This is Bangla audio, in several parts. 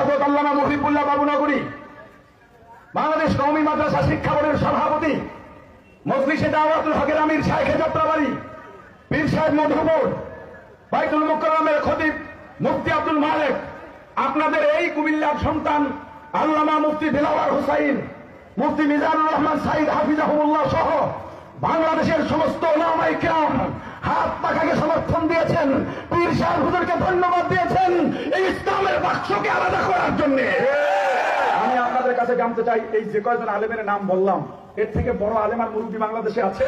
হজরত আল্লামা মুহিবুল্লাহ বাবুনগরী বাংলাদেশ কওমি মাদ্রাসা শিক্ষা বোর্ডের সভাপতি, মজলিসে দাওয়াতুল হকের আমির শাইখে যাত্রাবাড়ি পীর সাহেব মধুপুর বাইতুল মুকরমের খতিব মুফতি আব্দুল মালেক, আপনাদের এই কুমিল্লার সন্তান আল্লামা মুফতি দিলাওয়ার হুসাইন, মুফতি মিজানুর রহমান সাইদ হাফিজাহুল্লাহ সহ বাংলাদেশের সমস্ত ওলামাই কেরাম পাখাকে সমর্থন দিয়েছেন। পীর সাহেব হুজুরকে ধন্যবাদ দিয়েছেন। এই ইসলামের বাক্সকে আলাদা করার জন্যে। আমি আপনাদের কাছে জানতে চাই, এই যে কয়জন আলেমের নাম বললাম, এর থেকে বড় আলেম আর মুরব্বী বাংলাদেশে আছে?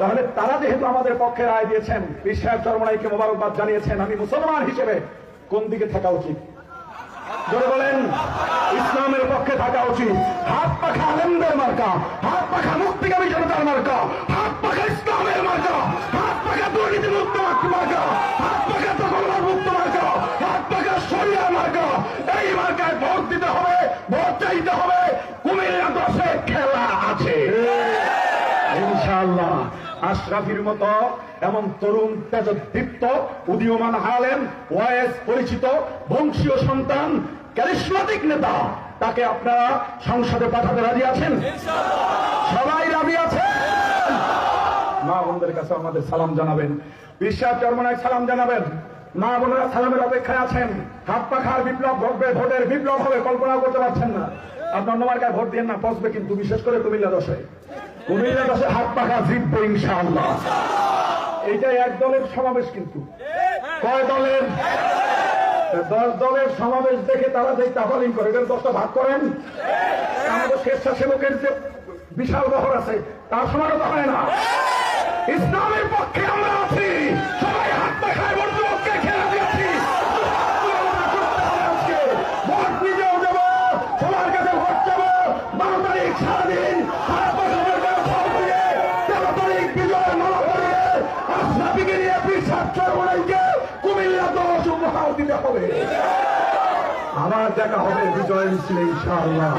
তাহলে তারা যেহেতু আমাদের পক্ষে রায় দিয়েছেন, পীর সাহেব চরমনাইকে মোবারকবাদ জানিয়েছেন, আমি মুসলমান হিসেবে কোন দিকে থাকা উচিত? বলেন, ইসলামের পক্ষে থাকা উচিত। হাত পাখা আলেমদের মার্কা, হাত পাখা মুক্তিকামী জনতার মার্কা, হাত পাখা ইসলামের মার্কা। দুর্নীতি মুক্ত মার্কা হাত পাখা দখলবাদ মুক্ত মার্কা হাত পাখা সরিয়া মার্কা এই মার্কায় ভোট দিতে হবে ভোট চাইতে হবে কুমিল্লা দশে খেলা আছে ইনশাআল্লাহ আশরাফির মতো এমন তরুণ তেজদীপ্ত উদীয়মান ওয়াইএস পরিচিত বংশীয় সন্তান ক্যারিসমাটিক নেতা তাকে আপনারা সংসদে পাঠাতে রাজি আছেন? সবাই রাজি আছেন? মা বোনদের কাছে আমাদের সালাম জানাবেন। বিশ্বাস চরমনায় সালাম জানাবেন। মা বোনেরা সালামের অপেক্ষায় আছেন। হাত পাখার বিপ্লব ঘটবে, ভোটের বিপ্লব হবে কল্পনা করতে পারছেন না। আপনার নমার্কায় ভোট দিয়ে না, পচবে কিন্তু, বিশেষ করে কুমিল্লা দশে। কুমিল্লা দশে হাত পাখা জিতবে, ইনশাআল্লাহ। এইটা এক দলের সমাবেশ কিন্তু। কয় দলের? দশ দলের সমাবেশ দেখে তারা যে তাফালিং করে এদের দশটা ভাগ করেন। আমাদের স্বেচ্ছাসেবকের যে বিশাল বহর আছে, তার সমানতা হয় না। ইসলামের পক্ষে আমরা আছি। সবাই হাত দেখায় বন্ধুকে খেলা দিয়েছি। ভোট নিজেও দেব, সবার কাছে ভোট দেব। বারো তারিখ সারাদিন আবার দেখা হবে বিজয় মিছিলে, ইনশাআল্লাহ।